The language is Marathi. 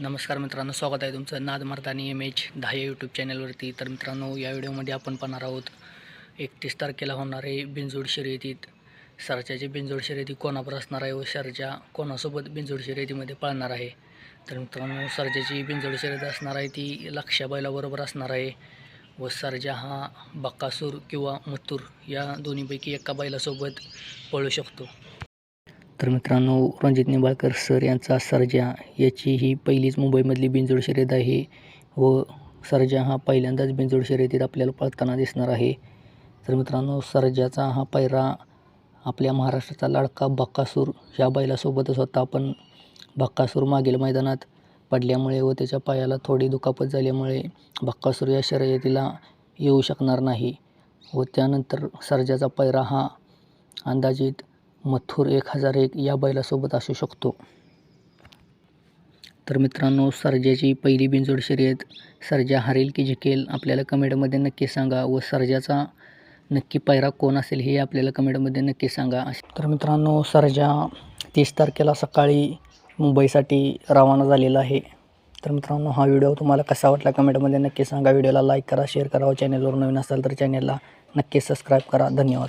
नमस्कार मित्रांनो स्वागत आहे तुमचं नाद मर्दानी एम एच दहा या यूट्यूब चॅनलवरती तर मित्रांनो या व्हिडिओमध्ये आपण पाहणार आहोत एकतीस तारखेला होणारे बिनजोड शर्यतीत सरच्याची बिनजोड शर्यती कोणावर असणार आहे व सरच्या कोणासोबत बिनजोड शर्यतीमध्ये पळणार आहे? तर मित्रांनो सरच्याची बिनजोड शर्यत असणार आहे ती लक्ष्या बैलाबरोबर असणार आहे व सरजा हा बक्कासूर किंवा मथूर या दोन्हीपैकी एका बैलासोबत पळू शकतो. तर मित्रांनो रणजित निंबाळकर सर यांचा सर्जा याची ही पहिलीच मुंबईमधली बिनजोड शर्यत आहे व सर्जा हा पहिल्यांदाच बिनजोड शर्यतीत आपल्याला पळताना दिसणार आहे. तर मित्रांनो सर्जाचा हा पैरा आपल्या महाराष्ट्राचा लाडका बक्कासूर ह्या बैलासोबतच होता पण बक्कासूर मागील मैदानात पडल्यामुळे व त्याच्या पायाला थोडी दुखापत झाल्यामुळे बक्कासूर या शर्यतीला येऊ शकणार नाही. व त्यानंतर सर्जाचा पैरा हा अंदाजित मथुर एक हजार एक या बैलासोबत असू शकतो. तर मित्रांनो सर्जाची पहिली बिंजोड शर्यत सर्जा हरेल की झिकेल आपल्याला कमेंटमध्ये नक्की सांगा व सर्जाचा नक्की पैरा कोण असेल हे आपल्याला कमेंटमध्ये नक्की सांगा. तर मित्रांनो सर्जा तीस तारखेला सकाळी मुंबईसाठी रवाना झालेला आहे. तर मित्रांनो हा व्हिडिओ तुम्हाला कसा वाटला कमेंटमध्ये नक्की सांगा. व्हिडिओला लाईक करा शेअर करा व चॅनलवर नवीन असाल तर चॅनलला नक्की सबस्क्राईब करा. धन्यवाद.